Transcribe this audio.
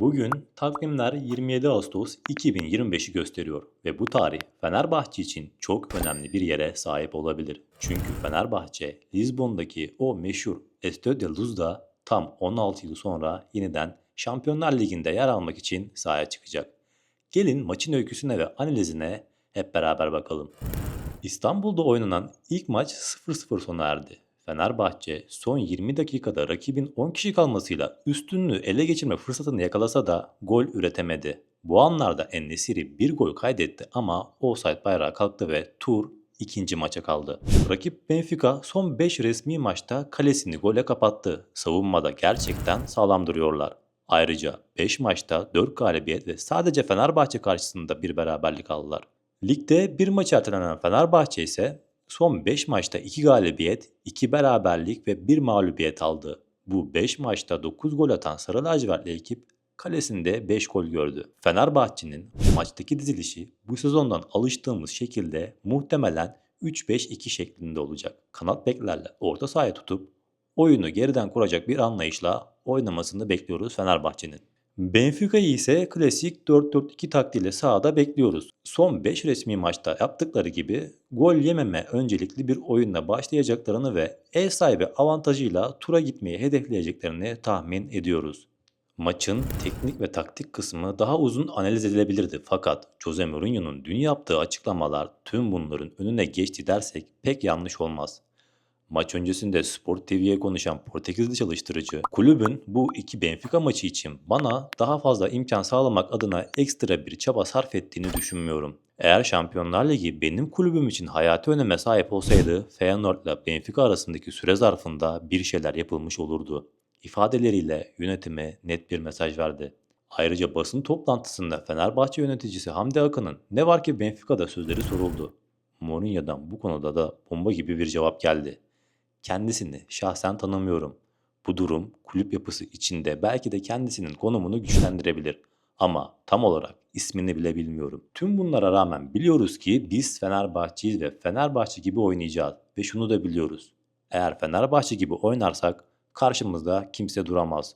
Bugün takvimler 27 Ağustos 2025'i gösteriyor ve bu tarih Fenerbahçe için çok önemli bir yere sahip olabilir. Çünkü Fenerbahçe Lizbon'daki o meşhur Estádio de Luz'da tam 16 yıl sonra yeniden Şampiyonlar Ligi'nde yer almak için sahaya çıkacak. Gelin maçın öyküsüne ve analizine hep beraber bakalım. İstanbul'da oynanan ilk maç 0-0 sona erdi. Fenerbahçe son 20 dakikada rakibin 10 kişi kalmasıyla üstünlüğü ele geçirme fırsatını yakalasa da gol üretemedi. Bu anlarda Ennesiri bir gol kaydetti ama offside bayrağı kalktı ve tur ikinci maça kaldı. Rakip Benfica son 5 resmi maçta kalesini gole kapattı. Savunmada gerçekten sağlam duruyorlar. Ayrıca 5 maçta 4 galibiyet ve sadece Fenerbahçe karşısında bir beraberlik aldılar. Ligde bir maç ertelenen Fenerbahçe ise son 5 maçta 2 galibiyet, 2 beraberlik ve 1 mağlubiyet aldı. Bu 5 maçta 9 gol atan Sarı Lacivertli ekip kalesinde 5 gol gördü. Fenerbahçe'nin maçtaki dizilişi bu sezondan alıştığımız şekilde muhtemelen 3-5-2 şeklinde olacak. Kanat beklerle orta sahaya tutup oyunu geriden kuracak bir anlayışla oynamasını bekliyoruz Fenerbahçe'nin. Benfica'yı ise klasik 4-4-2 taktiğiyle sahada bekliyoruz. Son 5 resmi maçta yaptıkları gibi gol yememe öncelikli bir oyunla başlayacaklarını ve ev sahibi avantajıyla tura gitmeyi hedefleyeceklerini tahmin ediyoruz. Maçın teknik ve taktik kısmı daha uzun analiz edilebilirdi fakat Jose Mourinho'nun dün yaptığı açıklamalar tüm bunların önüne geçti dersek pek yanlış olmaz. Maç öncesinde Sport TV'ye konuşan Portekizli çalıştırıcı, kulübün bu iki Benfica maçı için bana daha fazla imkan sağlamak adına ekstra bir çaba sarf ettiğini düşünmüyorum. Eğer Şampiyonlar Ligi benim kulübüm için hayati öneme sahip olsaydı Feyenoord'la Benfica arasındaki süre zarfında bir şeyler yapılmış olurdu. İfadeleriyle yönetime net bir mesaj verdi. Ayrıca basın toplantısında Fenerbahçe yöneticisi Hamdi Akın'ın ne var ki Benfica'da sözleri soruldu. Mourinho'dan bu konuda da bomba gibi bir cevap geldi. Kendisini şahsen tanımıyorum. Bu durum kulüp yapısı içinde belki de kendisinin konumunu güçlendirebilir. Ama tam olarak ismini bile bilmiyorum. Tüm bunlara rağmen biliyoruz ki biz Fenerbahçeyiz ve Fenerbahçe gibi oynayacağız. Ve şunu da biliyoruz. Eğer Fenerbahçe gibi oynarsak karşımızda kimse duramaz.